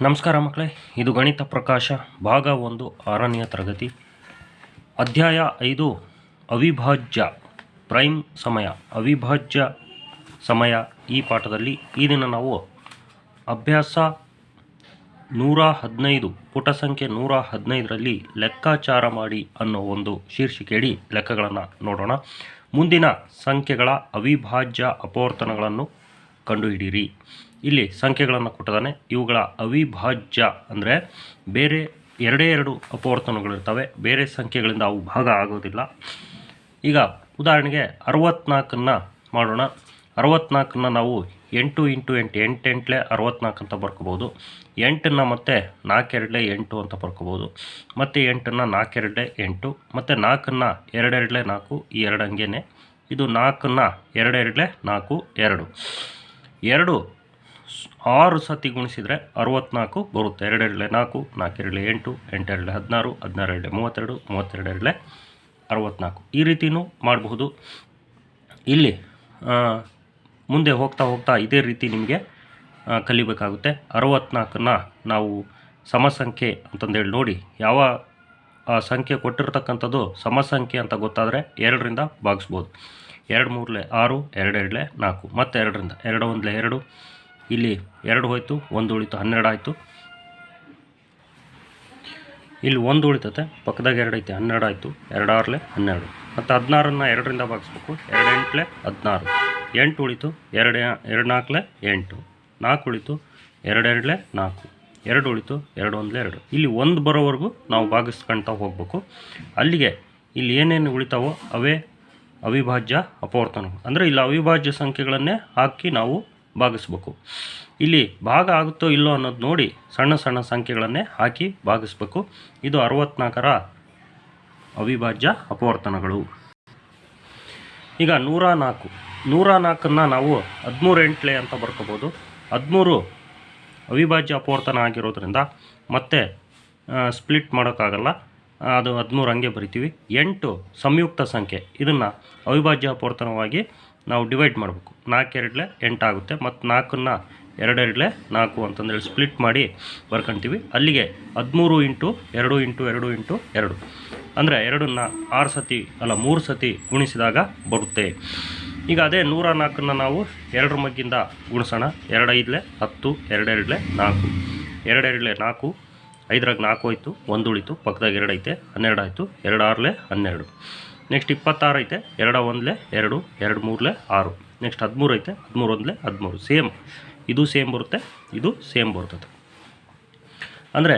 ನಮಸ್ಕಾರ ಮಕ್ಕಳೇ, ಇದು ಗಣಿತ ಪ್ರಕಾಶ, ಭಾಗ ಒಂದು, ಆರನೆಯ ತರಗತಿ. ಅಧ್ಯಾಯ ಐದು, ಅವಿಭಾಜ್ಯ, ಪ್ರೈಮ್ ಸಮಯ. ಅವಿಭಾಜ್ಯ ಸಮಯ ಈ ಪಾಠದಲ್ಲಿ, ಈ ದಿನ ನಾವು ಅಭ್ಯಾಸ ನೂರ ಹದಿನೈದು, ಪುಟ ಸಂಖ್ಯೆ ನೂರ ಹದಿನೈದರಲ್ಲಿ ಲೆಕ್ಕಾಚಾರ ಮಾಡಿ ಅನ್ನೋ ಒಂದು ಶೀರ್ಷಿಕೆಯಡಿ ಲೆಕ್ಕಗಳನ್ನು ನೋಡೋಣ. ಮುಂದಿನ ಸಂಖ್ಯೆಗಳ ಅವಿಭಾಜ್ಯ ಅಪವರ್ತನಗಳನ್ನು ಕಂಡುಹಿಡಿಯಿರಿ. ಇಲ್ಲಿ ಸಂಖ್ಯೆಗಳನ್ನು ಕೊಟ್ಟಿದ್ದಾನೆ. ಇವುಗಳ ಅವಿಭಾಜ್ಯ ಅಂದರೆ ಬೇರೆ ಎರಡೇ ಎರಡು ಅಪವರ್ತನಗಳಿರ್ತವೆ ಬೇರೆ ಸಂಖ್ಯೆಗಳಿಂದ ಅವು ಭಾಗ ಆಗೋದಿಲ್ಲ. ಈಗ ಉದಾಹರಣೆಗೆ ಅರವತ್ನಾಲ್ಕನ್ನು ಮಾಡೋಣ. ಅರವತ್ನಾಲ್ಕನ್ನು ನಾವು ಎಂಟು ಇಂಟು ಎಂಟು, ಎಂಟೆಂಟ್ಲೆ ಅರವತ್ನಾಲ್ಕು ಅಂತ ಬರ್ಕೋಬೋದು. ಎಂಟನ್ನು ಮತ್ತೆ ನಾಲ್ಕೆರಡಲೆ ಎಂಟು ಅಂತ ಬರ್ಕೋಬೋದು. ಮತ್ತು ಎಂಟನ್ನು ನಾಲ್ಕೆರಡಲೆ ಎಂಟು, ಮತ್ತು ನಾಲ್ಕನ್ನು ಎರಡೆರಡಲೆ ನಾಲ್ಕು, ಈ ಎರಡು ಹಂಗೇನೆ. ಇದು ನಾಲ್ಕನ್ನು ಎರಡೆರಡಲೆ ನಾಲ್ಕು, ಎರಡು. ಎರಡು ಆರು ಸತಿ ಗುಣಿಸಿದರೆ ಅರವತ್ನಾಲ್ಕು ಬರುತ್ತೆ. ಎರಡೆರಡಲೆ ನಾಲ್ಕು ನಾಲ್ಕೆರಡಲೆ ಎಂಟು ಎಂಟೆರಡಲೆ ಹದಿನಾರು ಹದಿನಾರೆರಡಲೆ ಮೂವತ್ತೆರಡು ಮೂವತ್ತೆರಡೆರಡಲೆ ಅರವತ್ನಾಲ್ಕು. ಈ ರೀತಿಯೂ ಮಾಡಬಹುದು. ಇಲ್ಲಿ ಮುಂದೆ ಹೋಗ್ತಾ ಹೋಗ್ತಾ ಇದೇ ರೀತಿ ನಿಮಗೆ ಕಲಿಬೇಕಾಗುತ್ತೆ. ಅರವತ್ನಾಲ್ಕನ್ನ ನಾವು ಸಮಸಂಖ್ಯೆ ಅಂತಂದೇಳಿ ನೋಡಿ, ಯಾವ ಸಂಖ್ಯೆ ಕೊಟ್ಟಿರ್ತಕ್ಕಂಥದ್ದು ಸಮಸಂಖ್ಯೆ ಅಂತ ಗೊತ್ತಾದರೆ ಎರಡರಿಂದ ಭಾಗಿಸ್ಬೋದು. ಎರಡು ಮೂರಲೆ ಆರು ಎರಡೆರಡಲೆ ನಾಲ್ಕು ಮತ್ತು ಎರಡರಿಂದ ಎರಡು ಒಂದಲೆ ಎರಡು ಇಲ್ಲಿ ಎರಡು ಹೋಯಿತು, ಒಂದು ಉಳಿತು, ಹನ್ನೆರಡು ಆಯಿತು. ಇಲ್ಲಿ ಒಂದು ಉಳಿತತೆ, ಪಕ್ಕದಾಗ ಎರಡು ಐತೆ, ಹನ್ನೆರಡು ಆಯಿತು, ಎರಡು ಆರಲೆ ಹನ್ನೆರಡು. ಮತ್ತು ಹದಿನಾರನ್ನು ಎರಡರಿಂದ ಭಾಗಿಸ್ಬೇಕು ಎರಡು ಎಂಟ್ಲೆ ಹದಿನಾರು. ಎಂಟು ಉಳಿತು, ಎರಡು ಎರಡು ನಾಲ್ಕಲೆ ಎಂಟು. ನಾಲ್ಕು ಉಳಿತು, ಎರಡೆರಡಲೆ ನಾಲ್ಕು. ಎರಡು ಉಳಿತು, ಎರಡು ಒಂದಲೆ ಎರಡು. ಇಲ್ಲಿ ಒಂದು ಬರೋವರೆಗೂ ನಾವು ಭಾಗಿಸ್ಕೊಳ್ತಾ ಹೋಗಬೇಕು. ಅಲ್ಲಿಗೆ ಇಲ್ಲಿ ಏನೇನು ಉಳಿತಾವೋ ಅವೇ ಅವಿಭಾಜ್ಯ ಅಪವರ್ತನ ಅಂದರೆ ಇಲ್ಲಿ ಅವಿಭಾಜ್ಯ ಸಂಖ್ಯೆಗಳನ್ನೇ ಹಾಕಿ ನಾವು ಭಾಗಿಸ್ಬೇಕು. ಇಲ್ಲಿ ಭಾಗ ಆಗುತ್ತೋ ಇಲ್ಲೋ ಅನ್ನೋದು ನೋಡಿ ಸಣ್ಣ ಸಣ್ಣ ಸಂಖ್ಯೆಗಳನ್ನೇ ಹಾಕಿ ಭಾಗಿಸ್ಬೇಕು. ಇದು ಅರವತ್ನಾಲ್ಕರ ಅವಿಭಾಜ್ಯ ಅಪವರ್ತನಗಳು. ಈಗ ನೂರ ನಾಲ್ಕು ನೂರ ನಾಲ್ಕನ್ನು ನಾವು ಹದಿಮೂರು ಎಂಟ್ಲೆ ಅಂತ ಬರ್ಕೋಬೋದು. ಹದಿಮೂರು ಅವಿಭಾಜ್ಯ ಅಪವರ್ತನ ಆಗಿರೋದ್ರಿಂದ ಮತ್ತೆ ಸ್ಪ್ಲಿಟ್ ಮಾಡೋಕ್ಕಾಗಲ್ಲ. ಅದು ಹದಿಮೂರು ಹಂಗೆ ಬರಿತೀವಿ. ಎಂಟು ಸಂಯುಕ್ತ ಸಂಖ್ಯೆ. ಇದನ್ನು ಅವಿಭಾಜ್ಯ ಅಪವರ್ತನವಾಗಿ ನಾವು ಡಿವೈಡ್ ಮಾಡಬೇಕು. ನಾಲ್ಕೆರಡಲೆ ಎಂಟಾಗುತ್ತೆ ಮತ್ತು ನಾಲ್ಕನ್ನು ಎರಡೆರಡಲೆ ನಾಲ್ಕು ಅಂತಂದೇಳಿ ಸ್ಪ್ಲಿಟ್ ಮಾಡಿ ಬರ್ಕೊತೀವಿ. ಅಲ್ಲಿಗೆ ಹದಿಮೂರು ಇಂಟು ಎರಡು ಇಂಟು ಎರಡು ಇಂಟು ಎರಡು. ಅಂದರೆ ಎರಡನ್ನು ಆರು ಸತಿ ಅಲ್ಲ ಮೂರು ಸತಿ ಗುಣಿಸಿದಾಗ ಬರುತ್ತೆ. ಈಗ ಅದೇ ನೂರ ನಾಲ್ಕನ್ನು ನಾವು ಎರಡರ ಮಗ್ಗಿಂದ ಗುಣಿಸೋಣ. ಎರಡೈದಲೆ ಹತ್ತು, ಎರಡೆರಡಲೆ ನಾಲ್ಕು. ಎರಡೆರಡಲೆ ನಾಲ್ಕು, ಐದರಾಗ ನಾಲ್ಕು ಹೋಯ್ತು, ಒಂದು ಉಳಿತು, ಪಕ್ಕದಾಗ ಎರಡೈತೆ, ಹನ್ನೆರಡು ಆಯಿತು, ಎರಡು ಆರಲೆ ಹನ್ನೆರಡು. ನೆಕ್ಸ್ಟ್ ಇಪ್ಪತ್ತಾರು ಐತೆ, ಎರಡ ಒಂದಲೆ, ಎರಡು ಎರಡು ಮೂರಲೆ, ಆರು. ನೆಕ್ಸ್ಟ್ ಹದಿಮೂರು ಐತೆ, ಹದಿಮೂರು ಒಂದಲೆ, ಹದಿಮೂರು. ಸೇಮ್ ಇದು ಸೇಮ್ ಬರುತ್ತೆ, ಇದು ಸೇಮ್ ಬರ್ತದೆ. ಅಂದರೆ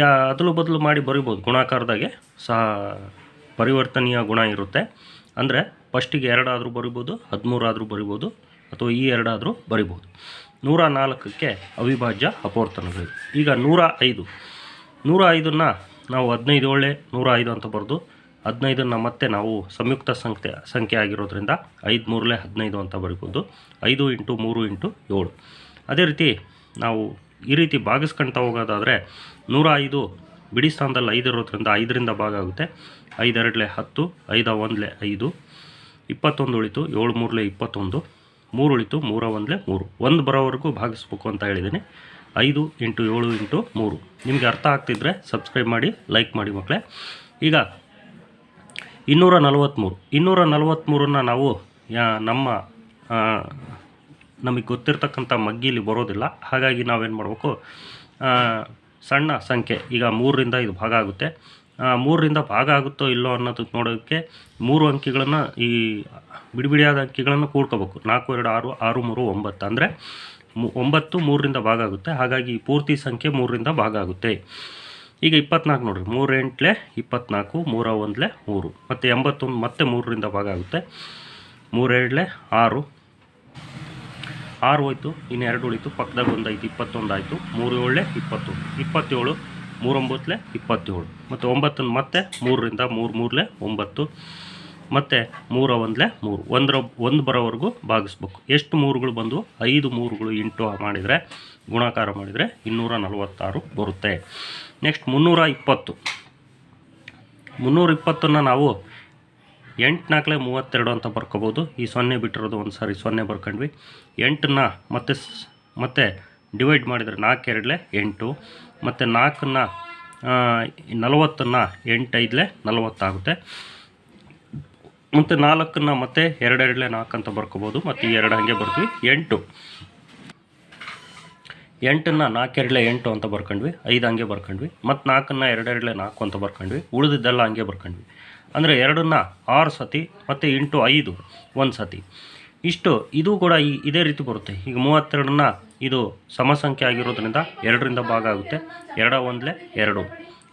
ಯಾ, ಅದಲು ಬದಲು ಮಾಡಿ ಬರಿಬೋದು. ಗುಣಾಕಾರದಾಗೆ ಸಹ ಪರಿವರ್ತನೀಯ ಗುಣ ಇರುತ್ತೆ. ಅಂದರೆ ಫಸ್ಟಿಗೆ ಎರಡಾದರೂ ಬರಿಬೋದು, ಹದಿಮೂರಾದರೂ ಬರಿಬೋದು, ಅಥವಾ ಈ ಎರಡಾದರೂ ಬರಿಬೋದು. ನೂರ ನಾಲ್ಕಕ್ಕೆ ಅವಿಭಾಜ್ಯ ಅಪವರ್ತನಗಳು ಈಗ ನೂರ ಐದು. ನೂರ ಐದನ್ನು ನಾವು ಹದಿನೈದು ಒಳ್ಳೆ, ನೂರ ಐದು ಅಂತ ಬರೆದು ಹದಿನೈದನ್ನು ಮತ್ತೆ ನಾವು ಸಂಯುಕ್ತ ಸಂಖ್ಯೆ ಸಂಖ್ಯೆ ಆಗಿರೋದ್ರಿಂದ ಐದು ಮೂರಲೆ ಹದಿನೈದು ಅಂತ ಬರಿಬೋದು. ಐದು ಇಂಟು ಮೂರು ಇಂಟು ಏಳು. ಅದೇ ರೀತಿ ನಾವು ಈ ರೀತಿ ಭಾಗಿಸ್ಕೊಳ್ತಾ ಹೋಗೋದಾದರೆ ನೂರ ಐದು ಬಿಡಿ ಸ್ಥಾನದಲ್ಲಿ ಐದು ಇರೋದ್ರಿಂದ ಐದರಿಂದ ಭಾಗ ಆಗುತ್ತೆ. ಐದೆರಡಲೆ ಹತ್ತು, ಐದ ಒಂದಲೆ ಐದು, ಇಪ್ಪತ್ತೊಂದು ಉಳಿತು ಏಳು ಮೂರಲೆ ಇಪ್ಪತ್ತೊಂದು, ಮೂರು ಉಳಿತು ಮೂರ ಒಂದಲೆ ಮೂರು. ಒಂದು ಬರೋವರೆಗೂ ಭಾಗಿಸ್ಬೇಕು ಅಂತ ಹೇಳಿದ್ದೀನಿ. ಐದು ಇಂಟು ಏಳು ಇಂಟು ಮೂರು. ನಿಮಗೆ ಅರ್ಥ ಆಗ್ತಿದ್ರೆ ಸಬ್ಸ್ಕ್ರೈಬ್ ಮಾಡಿ, ಲೈಕ್ ಮಾಡಿ ಮಕ್ಕಳೇ. ಈಗ ಇನ್ನೂರ ನಲವತ್ತ್ಮೂರು ಇನ್ನೂರ ನಲವತ್ತ್ಮೂರನ್ನು ನಾವು ನಮ್ಮ ನಮಗೆ ಗೊತ್ತಿರ್ತಕ್ಕಂಥ ಮಗ್ಗಿಲಿ ಬರೋದಿಲ್ಲ. ಹಾಗಾಗಿ ನಾವೇನು ಮಾಡಬೇಕು? ಸಣ್ಣ ಸಂಖ್ಯೆ, ಈಗ ಮೂರರಿಂದ ಇದು ಭಾಗ ಆಗುತ್ತೆ. ಮೂರರಿಂದ ಭಾಗ ಆಗುತ್ತೋ ಇಲ್ಲೋ ಅನ್ನೋದು ನೋಡೋದಕ್ಕೆ ಮೂರು ಅಂಕಿಗಳನ್ನು ಈ ಬಿಡಿಬಿಡಿಯಾದ ಅಂಕಿಗಳನ್ನು ಕೂಡ್ಕೋಬೇಕು. ನಾಲ್ಕು, ಎರಡು, ಆರು ಆರು, ಮೂರು, ಒಂಬತ್ತು. ಅಂದರೆ ಒಂಬತ್ತು ಮೂರರಿಂದ ಭಾಗ ಆಗುತ್ತೆ. ಹಾಗಾಗಿ ಪೂರ್ತಿ ಸಂಖ್ಯೆ ಮೂರರಿಂದ ಭಾಗ ಆಗುತ್ತೆ. ಈಗ ಇಪ್ಪತ್ನಾಲ್ಕು ನೋಡಿರಿ ಮೂರು ಎಂಟ್ಲೆ ಇಪ್ಪತ್ನಾಲ್ಕು ಮೂರ ಒಂದಲೆ ಮೂರು. ಮತ್ತು ಎಂಬತ್ತೊಂದು, ಮತ್ತೆ ಮೂರರಿಂದ ಭಾಗ ಆಗುತ್ತೆ. ಮೂರೆರಡಲೆ ಆರು. ಆರು ಹೋಯ್ತು, ಇನ್ನು ಎರಡು ಉಳಿತು. ಪಕ್ಕದಾಗ ಒಂದು ಇಪ್ಪತ್ತೊಂದು ಆಯಿತು. ಮೂರು ಏಳೆ ಇಪ್ಪತ್ತೊಂದು. ಇಪ್ಪತ್ತೇಳು, ಮೂರೊಂಬತ್ತಲೆ ಇಪ್ಪತ್ತೇಳು. ಮತ್ತು ಒಂಬತ್ತನ್ನು ಮತ್ತೆ ಮೂರರಿಂದ ಮೂರು, ಮೂರಲೆ ಒಂಬತ್ತು. ಮತ್ತು ಮೂರ ಒಂದಲೆ ಮೂರು. ಒಂದರ, ಒಂದು ಬರೋವರೆಗೂ ಭಾಗಿಸ್ಬೇಕು. ಎಷ್ಟು ಮೂರುಗಳು ಬಂದು ಐದು ಮೂರುಗಳು ಇಂಟು ಮಾಡಿದರೆ, ಗುಣಾಕಾರ ಮಾಡಿದರೆ ಇನ್ನೂರ ನಲವತ್ತಾರು ಬರುತ್ತೆ. ನೆಕ್ಸ್ಟ್ ಮುನ್ನೂರ ಇಪ್ಪತ್ತು ಮುನ್ನೂರ ಇಪ್ಪತ್ತನ್ನು ನಾವು ಎಂಟು ನಾಲ್ಕಲೆ ಮೂವತ್ತೆರಡು ಅಂತ ಬರ್ಕೋಬೋದು. ಈ ಸೊನ್ನೆ ಬಿಟ್ಟಿರೋದು ಒಂದು ಸಾರಿ ಸೊನ್ನೆ ಬರ್ಕೊಂಡ್ವಿ. ಎಂಟನ್ನ ಮತ್ತೆ ಮತ್ತೆ ಡಿವೈಡ್ ಮಾಡಿದರೆ ನಾಲ್ಕು ಎರಡಲೆ ಎಂಟು, ಮತ್ತು ನಾಲ್ಕನ್ನು ನಲವತ್ತನ್ನು ಎಂಟೈದಲೆ ನಲವತ್ತಾಗುತ್ತೆ. ಮತ್ತು ನಾಲ್ಕನ್ನು ಮತ್ತೆ ಎರಡೆರಡಲೆ ನಾಲ್ಕು ಅಂತ ಬರ್ಕೋಬೋದು. ಮತ್ತು ಈ ಎರಡು ಹಾಗೆ ಬರ್ತೀವಿ. ಎಂಟು. ಎಂಟನ್ನು ನಾಲ್ಕೆರಡಲೆ ಎಂಟು ಅಂತ ಬರ್ಕೊಂಡ್ವಿ, ಐದು ಹಂಗೆ ಬರ್ಕೊಂಡ್ವಿ, ಮತ್ತು ನಾಲ್ಕನ್ನು ಎರಡೆರಡಲೆ ನಾಲ್ಕು ಅಂತ ಬರ್ಕೊಂಡ್ವಿ, ಉಳಿದಿದ್ದೆಲ್ಲ ಹಂಗೆ ಬರ್ಕೊಂಡ್ವಿ. ಅಂದರೆ ಎರಡನ್ನು ಆರು ಸತಿ ಮತ್ತು ಇಂಟು ಐದು ಒಂದು ಸತಿ. ಇಷ್ಟು, ಇದು ಕೂಡ ಈ ಇದೇ ರೀತಿ ಬರುತ್ತೆ. ಈಗ ಮೂವತ್ತೆರಡನ್ನ ಇದು ಸಮಸಂಖ್ಯೆ ಆಗಿರೋದ್ರಿಂದ ಎರಡರಿಂದ ಭಾಗ ಆಗುತ್ತೆ. ಎರಡ ಒಂದಲೇ ಎರಡು.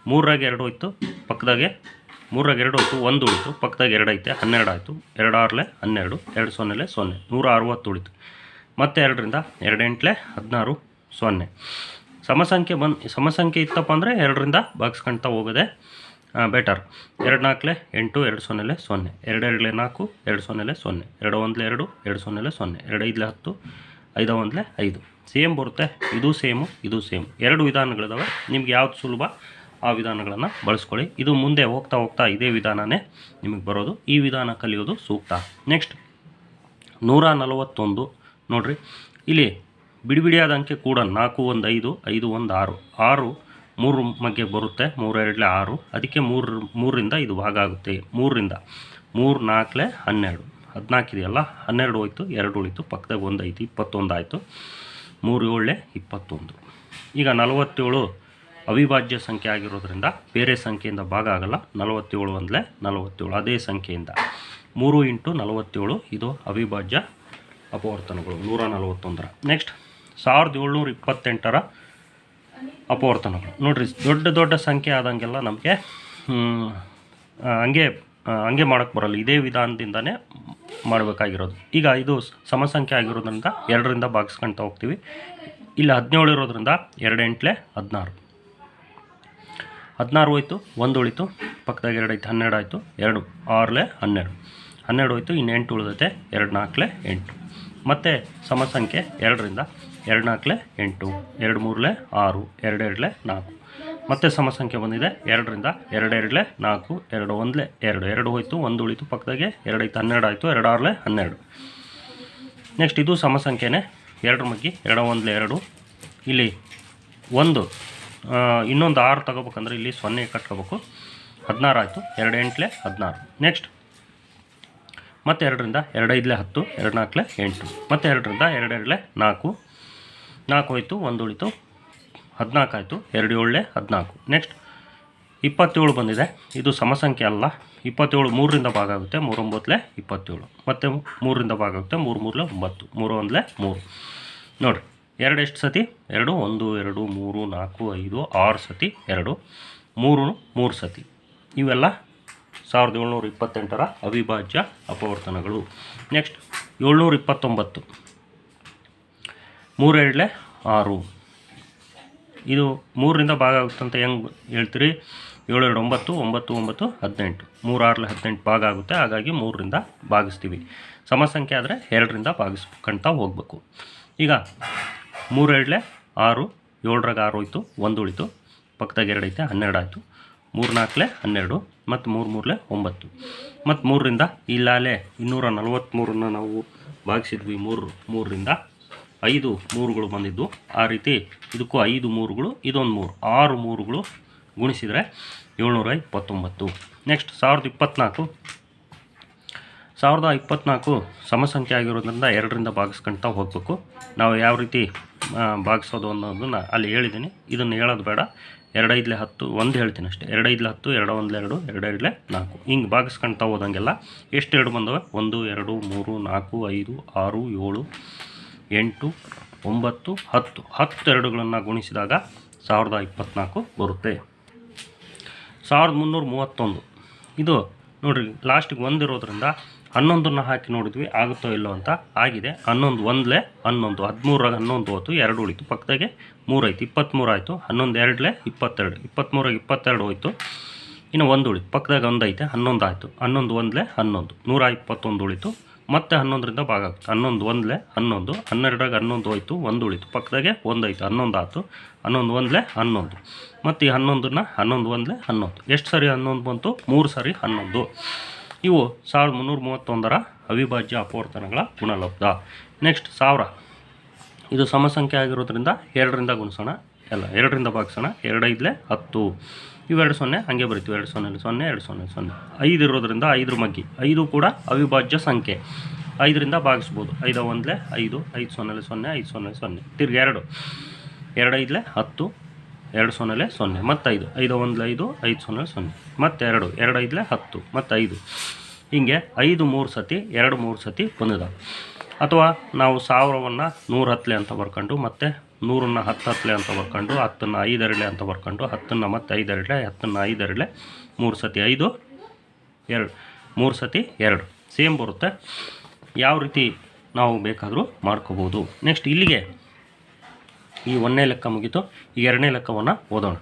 ಮೂರಾಗ ಎರಡು ಹೋಯ್ತು, ಪಕ್ಕದಾಗೆ ಮೂರಾಗ ಎರಡು ಹೋಯ್ತು, ಒಂದು ಉಳಿತು, ಪಕ್ಕದಾಗ ಎರಡು ಐತೆ, ಹನ್ನೆರಡು ಆಯಿತು. ಎರಡು ಆರಲೆ ಹನ್ನೆರಡು, ಎರಡು ಸೊನ್ನೆಲೆ ಸೊನ್ನೆ. ನೂರ ಅರವತ್ತು ಉಳಿತು. ಮತ್ತೆ ಎರಡರಿಂದ ಎರಡು ಎಂಟ್ಲೆ ಹದಿನಾರು ಸೊನ್ನೆ. ಸಮಸಂಖ್ಯೆ ಬಂದು, ಸಮಸಂಖ್ಯೆ ಇತ್ತಪ್ಪ ಅಂದರೆ ಎರಡರಿಂದ ಬಾಗಿಸ್ಕೊಳ್ತಾ ಹೋಗೋದೆ ಬೆಟರ್ ಎರಡು ನಾಲ್ಕಲೆ ಎಂಟು, ಎರಡು ಸೊನ್ನೆಲೆ ಸೊನ್ನೆ. ಎರಡು ಎರಡಲೆ ನಾಲ್ಕು, ಎರಡು ಸೊನ್ನೆಲೆ ಸೊನ್ನೆ. ಎರಡು ಒಂದಲೆ ಎರಡು ಎರಡು ಸೊನ್ನೆಲೆ ಸೊನ್ನೆ. ಎರಡು ಐದಲೆ ಹತ್ತು, ಐದು ಒಂದಲೆ ಐದು. ಸೇಮ್ ಬರುತ್ತೆ, ಇದು ಸೇಮು, ಇದು ಸೇಮ್. ಎರಡು ವಿಧಾನಗಳಿದಾವೆ. ನಿಮ್ಗೆ ಯಾವ್ದು ಸುಲಭ, ಆ ವಿಧಾನಗಳನ್ನು ಬಳಸ್ಕೊಳ್ಳಿ. ಇದು ಮುಂದೆ ಹೋಗ್ತಾ ಹೋಗ್ತಾ ಇದೇ ವಿಧಾನನೇ ನಿಮಗೆ ಬರೋದು. ಈ ವಿಧಾನ ಕಲಿಯೋದು ಸೂಕ್ತ. ನೆಕ್ಸ್ಟ್, ನೂರ ನಲವತ್ತೊಂದು. ನೋಡಿರಿ, ಇಲ್ಲಿ ಬಿಡಿ ಬಿಡಿಯಾದ ಅಂಕೆ ಕೂಡ ನಾಲ್ಕು ಒಂದು ಐದು ಐದು ಒಂದು ಆರು. ಆರು ಮೂರು ಮಗ್ಗೆ ಬರುತ್ತೆ, ಮೂರು ಎರಡಲೆ ಆರು. ಅದಕ್ಕೆ ಮೂರು ಮೂರರಿಂದ ಇದು ಭಾಗ ಆಗುತ್ತೆ. ಮೂರರಿಂದ ಮೂರು ನಾಲ್ಕಲೆ ಹನ್ನೆರಡು. ಹದಿನಾಲ್ಕು ಇದೆಯಲ್ಲ, ಹನ್ನೆರಡು ಹೋಯ್ತು, ಎರಡು ಉಳಿತು, ಪಕ್ಕದಾಗ ಒಂದು ಐತಿ ಇಪ್ಪತ್ತೊಂದು ಆಯಿತು. ಮೂರು ಏಳೆ, ಇಪ್ಪತ್ತೊಂದು. ಈಗ ನಲವತ್ತೇಳು ಅವಿಭಾಜ್ಯ ಸಂಖ್ಯೆ ಆಗಿರೋದ್ರಿಂದ ಬೇರೆ ಸಂಖ್ಯೆಯಿಂದ ಭಾಗ ಆಗಲ್ಲ. ನಲವತ್ತೇಳು ಒಂದಲೇ ನಲವತ್ತೇಳು, ಅದೇ ಸಂಖ್ಯೆಯಿಂದ. ಮೂರು ಇಂಟು ನಲವತ್ತೇಳು, ಇದು ಅವಿಭಾಜ್ಯ ಅಪವರ್ತನಗಳು, ನೂರ ನಲವತ್ತೊಂದರ. ನೆಕ್ಸ್ಟ್ ಸಾವಿರದ ಏಳ್ನೂರ ಇಪ್ಪತ್ತೆಂಟರ ಅಪವರ್ತನಗಳು. ನೋಡಿರಿ, ದೊಡ್ಡ ದೊಡ್ಡ ಸಂಖ್ಯೆ ಆದಂಗೆಲ್ಲ ನಮಗೆ ಹಂಗೆ ಹಂಗೆ ಮಾಡೋಕ್ಕೆ ಬರಲ್ಲ. ಇದೇ ವಿಧಾನದಿಂದನೇ ಮಾಡಬೇಕಾಗಿರೋದು. ಈಗ ಇದು ಸಮಸಂಖ್ಯೆ ಆಗಿರೋದ್ರಿಂದ ಎರಡರಿಂದ ಭಾಗಿಸ್ಕೊಳ್ತಾ ಹೋಗ್ತೀವಿ. ಇಲ್ಲಿ ಹದಿನೇಳು ಇರೋದ್ರಿಂದ ಎರಡು ಎಂಟ್ಲೆ ಹದಿನಾರು. ಹದಿನಾರು ಹೋಯ್ತು, ಒಂದು ಉಳಿತು, ಪಕ್ಕದಾಗ ಎರಡು ಐತೆ ಹನ್ನೆರಡು ಆಯಿತು, ಎರಡು, ಆರಲೆ ಹನ್ನೆರಡು. ಹನ್ನೆರಡು ಹೋಯ್ತು ಇನ್ನು ಎಂಟು ಉಳಿದೈತೆ, ಎರಡು ನಾಲ್ಕಲೆ ಎಂಟು. ಮತ್ತು ಸಮಸಂಖ್ಯೆ ಎರಡರಿಂದ ಎರಡು ನಾಲ್ಕಲೆ ಎಂಟು ಎರಡು ಮೂರಲೆ ಆರು, ಎರಡೆರಡಲೆ ನಾಲ್ಕು. ಮತ್ತೆ ಸಮಸಂಖ್ಯೆ ಬಂದಿದೆ. ಎರಡರಿಂದ ಎರಡೆರಡಲೆ ನಾಲ್ಕು, ಎರಡು ಒಂದಲೆ ಎರಡು. ಎರಡು ಹೋಯಿತು, ಒಂದು ಉಳಿತು ಪಕ್ಕದಾಗೆ ಎರಡು ಹನ್ನೆರಡು ಆಯಿತು, ಎರಡು ಆರಲೆ ಹನ್ನೆರಡು. ನೆಕ್ಸ್ಟ್ ಇದು ಸಮಸಂಖ್ಯೆನೇ. ಎರಡರ ಮಗ್ಗಿ ಎರಡು ಒಂದಲೆ ಎರಡು. ಇಲ್ಲಿ ಒಂದು ಇನ್ನೊಂದು ಆರು ತಗೋಬೇಕಂದ್ರೆ ಇಲ್ಲಿ ಸೊನ್ನೆ ಕಟ್ಕೋಬೇಕು. ಹದಿನಾರು ಆಯಿತು, ಎರಡು ಎಂಟ್ಲೆ ಹದಿನಾರು. ನೆಕ್ಸ್ಟ್ ಮತ್ತು ಎರಡರಿಂದ ಎರಡೈದಲೆ ಹತ್ತು ಎರಡು ನಾಲ್ಕಲೆ ಎಂಟು. ಮತ್ತು ಎರಡರಿಂದ ಎರಡೆರಡಲೆ ನಾಲ್ಕು ನಾಲ್ಕು ಹೋಯಿತು, ಒಂದು ಉಳಿತು. ಹದಿನಾಲ್ಕು ಆಯಿತು, ಎರಡು ಏಳೆ ಹದಿನಾಲ್ಕು. ನೆಕ್ಸ್ಟ್ ಇಪ್ಪತ್ತೇಳು ಬಂದಿದೆ. ಇದು ಸಮಸಂಖ್ಯೆ ಅಲ್ಲ. ಇಪ್ಪತ್ತೇಳು ಮೂರರಿಂದ ಭಾಗ ಆಗುತ್ತೆ ಮೂರೊಂಬತ್ತಲೆ ಇಪ್ಪತ್ತೇಳು. ಮತ್ತು ಮೂರರಿಂದ ಭಾಗ ಆಗುತ್ತೆ ಮೂರು ಮೂರಲೆ ಒಂಬತ್ತು. ಮೂರು ಒಂದಲೆ ಮೂರು. ನೋಡಿರಿ ಎರಡು ಎಷ್ಟು ಸತಿ? ಎರಡು, ಒಂದು, ಎರಡು, ಮೂರು, ನಾಲ್ಕು, ಐದು, ಆರು ಸತಿ, ಎರಡು. ಮೂರು ಮೂರು ಸತಿ. ಇವೆಲ್ಲ ಸಾವಿರದ ಏಳ್ನೂರ ಇಪ್ಪತ್ತೆಂಟರ ಅವಿಭಾಜ್ಯ ಅಪವರ್ತನಗಳು. ನೆಕ್ಸ್ಟ್ ಏಳ್ನೂರ ಇಪ್ಪತ್ತೊಂಬತ್ತು. ಮೂರೆರಡಲೆ ಆರು. ಇದು ಮೂರರಿಂದ ಭಾಗ ಆಗುತ್ತಂತ ಹೆಂಗೆ ಹೇಳ್ತೀರಿ? ಏಳು ಎರಡು ಒಂಬತ್ತು ಒಂಬತ್ತು ಒಂಬತ್ತು ಹದಿನೆಂಟು. ಮೂರು ಆರಲೆ ಹದಿನೆಂಟು ಭಾಗ ಆಗುತ್ತೆ, ಹಾಗಾಗಿ ಮೂರರಿಂದ ಭಾಗಿಸ್ತೀವಿ. ಸಮಸಂಖ್ಯೆ ಆದರೆ ಎರಡರಿಂದ ಭಾಗಿಸ್ಕೊಂತ ಹೋಗಬೇಕು. ಈಗ ಮೂರೆರಡಲೆ ಆರು, ಏಳರಾಗ ಆರು ಹೋಯ್ತು, ಒಂದು ಉಳಿತು, ಪಕ್ಕದಾಗ ಎರಡು ಐತೆ, ಹನ್ನೆರಡು ಆಯಿತು. ಮೂರು ನಾಲ್ಕಲೆ ಹನ್ನೆರಡು, ಮತ್ತು ಮೂರು ಮೂರಲೆ ಒಂಬತ್ತು. ಮತ್ತು ಮೂರರಿಂದ ಇಲ್ಲಾಲೆ ಇನ್ನೂರ ನಲವತ್ತ್ಮೂರನ್ನ ನಾವು ಭಾಗಿಸಿದ್ವಿ ಮೂರು, ಮೂರರಿಂದ ಐದು ಮೂರುಗಳು ಬಂದಿದ್ದು, ಆ ರೀತಿ ಇದಕ್ಕೂ ಐದು ಮೂರುಗಳು, ಇದೊಂದು ಮೂರು. ಆರು ಮೂರುಗಳು ಗುಣಿಸಿದರೆ ಏಳ್ನೂರ ಇಪ್ಪತ್ತೊಂಬತ್ತು. ನೆಕ್ಸ್ಟ್ ಸಾವಿರದ ಇಪ್ಪತ್ತ್ನಾಲ್ಕು ಸಾವಿರದ ಇಪ್ಪತ್ತ್ನಾಲ್ಕು ಸಮಸಂಖ್ಯೆ ಆಗಿರೋದ್ರಿಂದ ಎರಡರಿಂದ ಭಾಗಿಸ್ಕೊಳ್ತಾ ಹೋಗಬೇಕು. ನಾವು ಯಾವ ರೀತಿ ಭಾಗಿಸೋದು ಅನ್ನೋದನ್ನು ಅಲ್ಲಿ ಹೇಳಿದ್ದೀನಿ. ಇದನ್ನು ಹೇಳೋದು ಬೇಡ. ಎರಡೈದಲೆ ಹತ್ತು, ಒಂದು ಹೇಳ್ತೀನಿ ಅಷ್ಟೇ. ಎರಡೈದಲೆ ಹತ್ತು, ಎರಡು ಒಂದಲೆ ಎರಡು, ಎರಡೈದಲೆ ನಾಲ್ಕು. ಹಿಂಗೆ ಭಾಗಿಸ್ಕೊಂತ ಹೋದಂಗೆಲ್ಲ ಎಷ್ಟು ಎರಡು ಬಂದವೆ? ಒಂದು, ಎರಡು, ಮೂರು, ನಾಲ್ಕು, ಐದು, ಆರು, ಏಳು ಎಂಟು, ಒಂಬತ್ತು, ಹತ್ತು. ಹತ್ತೆರಡುಗಳನ್ನು ಗುಣಿಸಿದಾಗ ಸಾವಿರದ ಇಪ್ಪತ್ತ್ನಾಲ್ಕು ಬರುತ್ತೆ. ಸಾವಿರದ ಮುನ್ನೂರ ಮೂವತ್ತೊಂದು. ಇದು ನೋಡಿರಿ ಲಾಸ್ಟಿಗೆ ಒಂದಿರೋದ್ರಿಂದ ಹನ್ನೊಂದನ್ನು ಹಾಕಿ ನೋಡಿದ್ವಿ, ಆಗುತ್ತೋ ಇಲ್ಲೋ ಅಂತ ಆಗಿದೆ. ಹನ್ನೊಂದು ಒಂದಲೇ ಹನ್ನೊಂದು ಹದಿಮೂರಾಗ ಹನ್ನೊಂದು ಹೋಯ್ತು ಎರಡು ಉಳಿತು. ಪಕ್ಕದಾಗೆ ಮೂರು ಐತು ಇಪ್ಪತ್ತ್ಮೂರು ಆಯಿತು, ಹನ್ನೊಂದು ಎರಡಲೇ ಇಪ್ಪತ್ತೆರಡು. ಇಪ್ಪತ್ತ್ಮೂರಾಗ ಇಪ್ಪತ್ತೆರಡು ಹೋಯ್ತು, ಇನ್ನು ಒಂದು ಉಳಿತು. ಪಕ್ಕದಾಗ ಒಂದೈತೆ, ಹನ್ನೊಂದು ಆಯಿತು. ಹನ್ನೊಂದು ಒಂದಲೇ ಹನ್ನೊಂದು. ನೂರ ಇಪ್ಪತ್ತೊಂದು ಉಳಿತು. ಮತ್ತೆ ಹನ್ನೊಂದರಿಂದ ಭಾಗ ಆಗುತ್ತೆ. ಹನ್ನೊಂದು ಒಂದಲೇ ಹನ್ನೊಂದು ಹನ್ನೆರಡಾಗ ಹನ್ನೊಂದು ಹೋಯ್ತು, ಒಂದು ಉಳಿತು. ಪಕ್ಕದಾಗೆ ಒಂದು ಐತು ಹನ್ನೊಂದು ಆಯಿತು ಹನ್ನೊಂದು ಒಂದಲೇ ಹನ್ನೊಂದು. ಮತ್ತು ಈ ಹನ್ನೊಂದನ್ನ ಹನ್ನೊಂದು ಒಂದಲೇ ಹನ್ನೊಂದು. ಎಷ್ಟು ಸರಿ ಹನ್ನೊಂದು ಬಂತು? ಮೂರು ಸಾರಿ ಹನ್ನೊಂದು. ಇವು ಸಾವಿರದ ಮುನ್ನೂರ ಮೂವತ್ತೊಂದರ ಅವಿಭಾಜ್ಯ ಅಪವರ್ತನಗಳ ಗುಣಲಬ್ಧ. ನೆಕ್ಸ್ಟ್ ಸಾವಿರ. ಇದು ಸಮಸಂಖ್ಯೆ ಆಗಿರೋದ್ರಿಂದ ಎರಡರಿಂದ ಗುಣಿಸೋಣ. ಎಲ್ಲ ಎರಡರಿಂದ ಭಾಗಿಸೋಣ. ಎರಡೈದ್ಲೆ ಹತ್ತು. ಇವೆರಡು ಸೊನ್ನೆ, ಹಂಗೆ ಬರೀತೀವಿ. ಎರಡು ಸೊನ್ನೆ ಸೊನ್ನೆ, ಎರಡು ಸೊನ್ನೆ ಸೊನ್ನೆ. ಐದು ಇರೋದ್ರಿಂದ ಐದರ ಮಗ್ಗಿ. ಐದು ಕೂಡ ಅವಿಭಾಜ್ಯ ಸಂಖ್ಯೆ. ಐದರಿಂದ ಭಾಗಿಸ್ಬೋದು. ಐದು ಒಂದಲೇ ಐದು ಐದು ಸೊನ್ನೆಲೆ ಸೊನ್ನೆ, ಐದು ಸೊನ್ನೆ ಸೊನ್ನೆ. ತಿರ್ಗಿ ಎರಡು. ಎರಡು ಐದಲೇ ಹತ್ತು, ಎರಡು ಸೊನ್ನೆಲೆ ಸೊನ್ನೆ. ಮತ್ತು ಐದು ಐದು ಒಂದಲೆ ಐದು ಐದು ಸೊನ್ನೆ ಸೊನ್ನೆ. ಮತ್ತು ಎರಡು ಎರಡು ಐದಲೇ ಹತ್ತು. ಮತ್ತು ಐದು ಹೀಗೆ ಐದು ಮೂರು ಸತಿ, ಎರಡು ಮೂರು ಸತಿ ಬಂದಿದ್ದಾವೆ ಅಥವಾ ನಾವು ಸಾವಿರವನ್ನು ನೂರು ಹತ್ತಲೆ ಅಂತ ಬರ್ಕೊಂಡು ಮತ್ತು ನೂರನ್ನು ಹತ್ತು ಹತ್ತಲೆ ಅಂತ ಬರ್ಕೊಂಡು ಹತ್ತನ್ನು ಐದು ಎರಡಲೆ ಅಂತ ಬರ್ಕೊಂಡು ಹತ್ತನ್ನು ಮತ್ತೆ ಐದು ಹತ್ತನ್ನ ಹತ್ತನ್ನು ಐದು ಎರಡಲೆ ಮೂರು ಸತಿ ಐದು, ಎರಡು, ಮೂರು ಸತಿ ಎರಡು. ಸೇಮ್ ಬರುತ್ತೆ. ಯಾವ ರೀತಿ ನಾವು ಬೇಕಾದರೂ ಮಾಡ್ಕೋಬೋದು. ನೆಕ್ಸ್ಟ್ ಇಲ್ಲಿಗೆ ಈ ಒಂದನೇ ಲೆಕ್ಕ ಮುಗೀತು. ಈ ಎರಡನೇ ಲೆಕ್ಕವನ್ನು ಓದೋಣ.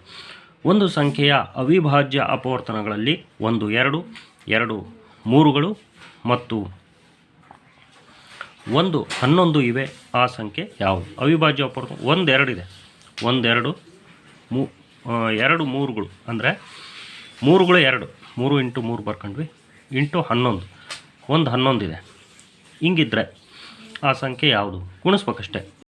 ಒಂದು ಸಂಖ್ಯೆಯ ಅವಿಭಾಜ್ಯ ಅಪವರ್ತನಗಳಲ್ಲಿ ಒಂದು ಎರಡು ಎರಡು ಮೂರುಗಳು ಮತ್ತು ಒಂದು ಹನ್ನೊಂದು ಇವೆ, ಆ ಸಂಖ್ಯೆ ಯಾವುದು? ಅವಿಭಾಜ್ಯ ಅಪವರ್ತನ ಒಂದೆರಡಿದೆ ಒಂದೆರಡು, ಮೂ ಎರಡು ಮೂರುಗಳು. ಅಂದರೆ ಮೂರುಗಳು ಎರಡು. ಮೂರು ಇಂಟು ಮೂರು ಬರ್ಕೊಂಡ್ವಿ. ಇಂಟು ಹನ್ನೊಂದು. ಒಂದು ಹನ್ನೊಂದಿದೆ ಹಿಂಗಿದ್ರೆ ಆ ಸಂಖ್ಯೆ ಯಾವುದು? ಗುಣಿಸ್ಬೇಕಷ್ಟೆ.